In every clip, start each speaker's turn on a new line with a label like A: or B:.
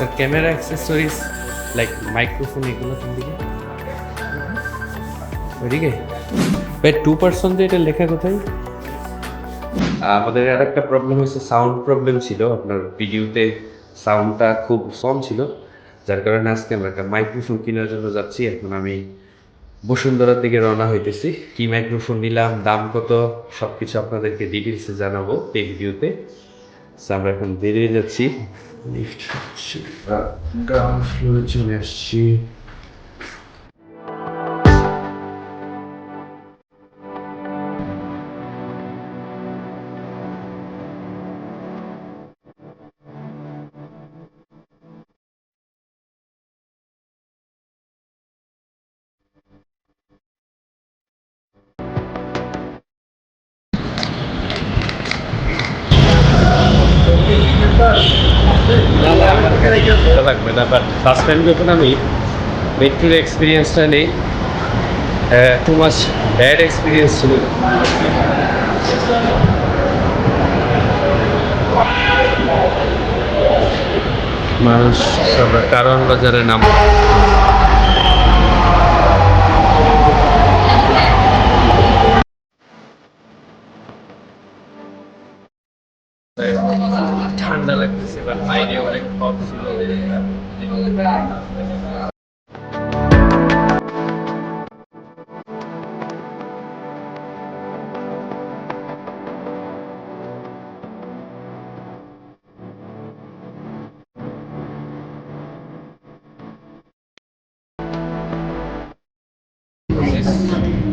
A: Sir camera accessories like microphone এগুলো কোন দিকে? ওইদিকে ভাই টু পার্সেন্ট এটা লেখা কোথায়? আমাদের আর একটা প্রবলেম হয়েছে সাউন্ড প্রবলেম ছিল। আপনার ভিডিওতে সাউন্ডটা খুব কম ছিল। যার কারণে আজকে আমরা একটা মাইক্রোফোন কেনার জন্য যাচ্ছি। এখন আমি বসুন্ধরার দিকে রওনা হইতেছি। কি মাইক্রোফোন নিলাম, দাম কত সব কিছু আপনাদেরকে ডিটেলসে জানাব এই ভিডিওতে আমরা এখন বেরিয়ে যাচ্ছি। লিফট গ্রাউন্ড ফ্লোরে চলে আসছি। লাগবে না বাট ফার্স্ট টাইম যখন আমি মেট্রোর এক্সপিরিয়েন্সটা নেই টু মাস ব্যাড এক্সপিরিয়েন্স ছিল। মানুষ কারণ বাজারে নাম। ঠান্ডা লাগতেছে বা বাইরে অনেক কম ছিল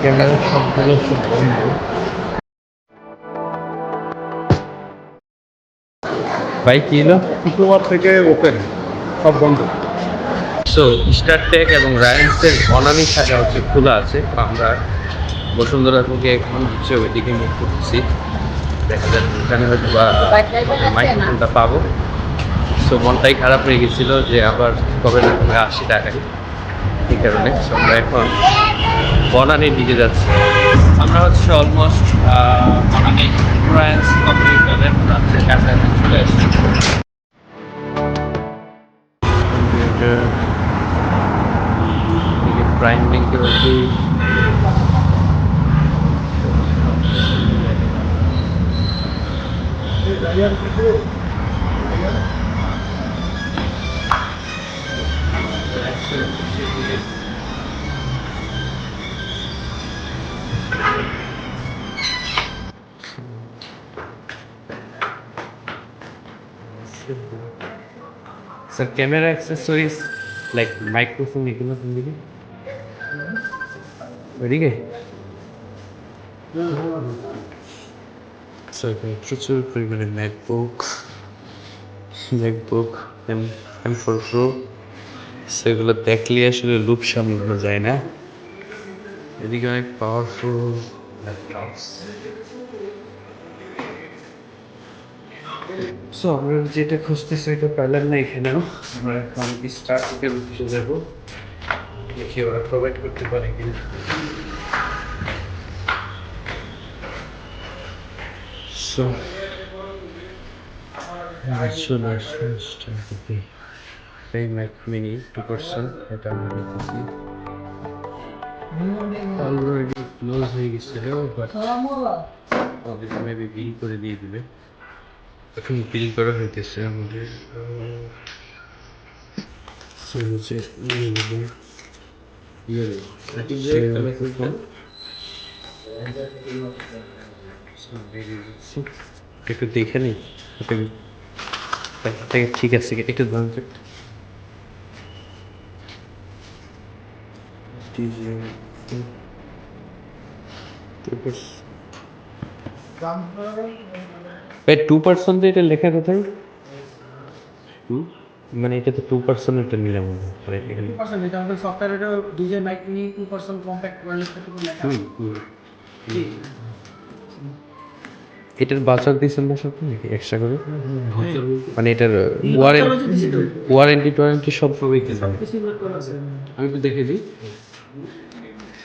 A: ক্যামেরা সবগুলো সব বন্ধ ভাই কি হলো?
B: শুক্রবার থেকে ওপেন সব বন্ধ।
A: সো স্টারটেক এবং রায়ান্সের অনামি শাখা হচ্ছে খোলা আছে। আমরা বসুন্ধরা থেকে এখন হচ্ছে ওইদিকে মুখ করতেছি দেখা যাক ওখানে হয়তো বা মাইক্রোফোনটা পাবো। সো মনটাই খারাপ হয়ে গেছিল যে আবার কবে না কবে আশি টাকায় কারণে আমরা এখন বনানির দিকে যাচ্ছি। আমরা হচ্ছে অলমোস্ট বনানি কম্পিউটারের কাছাকাছি চলে prime camera accessories like microphone এগুলো কোন দিকে ওইদিকে So, এখানে প্রচুর পরিমাণে MacBook MacBook M M four Pro সেগুলো দেখলে আসলে লুপ সামলানো যায় না। এদিকে অনেক পাওয়ারফুল সো আমরা যেটা খুঁজতেছি ওইটা পেলাম না এখানেও আমরা এখন স্টার থেকে উঠে যাব। দেখি ওরা প্রোভাইড করতে পারে কিনা। সো চলে আসছে star Mac mini two percent এটা আমরা নিতেছি অলরেডি ক্লোজ হয়ে গেছিল বাট অবশ্যই মেবি বিল করে দিয়ে দিবে। এখন বিল করা হইতেছে আমাদের হচ্ছে একটু দেখে নি ঠিক আছে, একটু ধরুন। তো। ভাই টু পার্সেন্ট এটা লেখা কোথায়? মানে এটা তো টু পার্সেন্ট নিলাম মনে হয়। মানে
C: এটা আমাদের সফটওয়্যার এটা ডিজে মাইক নিয়ে টু পার্সেন্ট কম্প্যাক্ট ওয়ারলেস লেখা।
A: হুম, হুম। এটার বাজার দিয়েছেন না সব নাকি এক্সট্রা করে? মানে এটার ওয়ারেন্টি ওয়ারেন্টি টোয়ারেন্টি সব সবই আমি একটু দেখে দিই।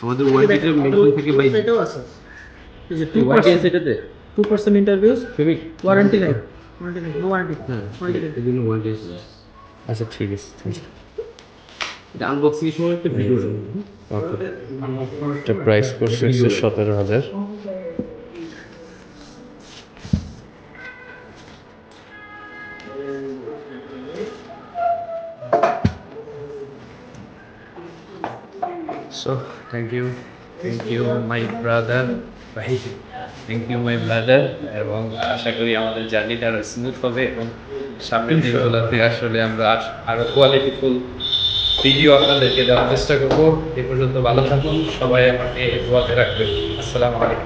A: আমাদের ওয়ারেন্টিটা মেনটেন থেকে বাই
C: এটাও আছে। এই যে টু
A: ওয়ারেন্টি এটাতে?
C: টু পার্সেন্ট ইন্টারভিউস
A: ফেমিক
C: ওয়ারেন্টি নাই। ওয়ারেন্টি নাই নো ওয়ারেন্টি
A: হ্যাঁ
C: ওয়ারেন্টি
A: আচ্ছা ঠিক আছে এটা আনবক্সিং এর সময় একটা ভিডিও ওকে এটা প্রাইস পড়ছে হচ্ছে সতেরো So, thank you. Thank you, my brother. ভাই থ্যাংক ইউ মাই ব্রাদার এবং আশা করি আমাদের জার্নিটা আরও স্মুথ হবে এবং সামনের দিনগুলোতে আসলে আমরা আরও কোয়ালিটিফুল ভিডিও আপনাদেরকে দেওয়ার চেষ্টা করব। এ পর্যন্ত ভালো থাকুন। সবাই আমাকে দোয়াতে রাখবেন। আসসালামু আলাইকুম।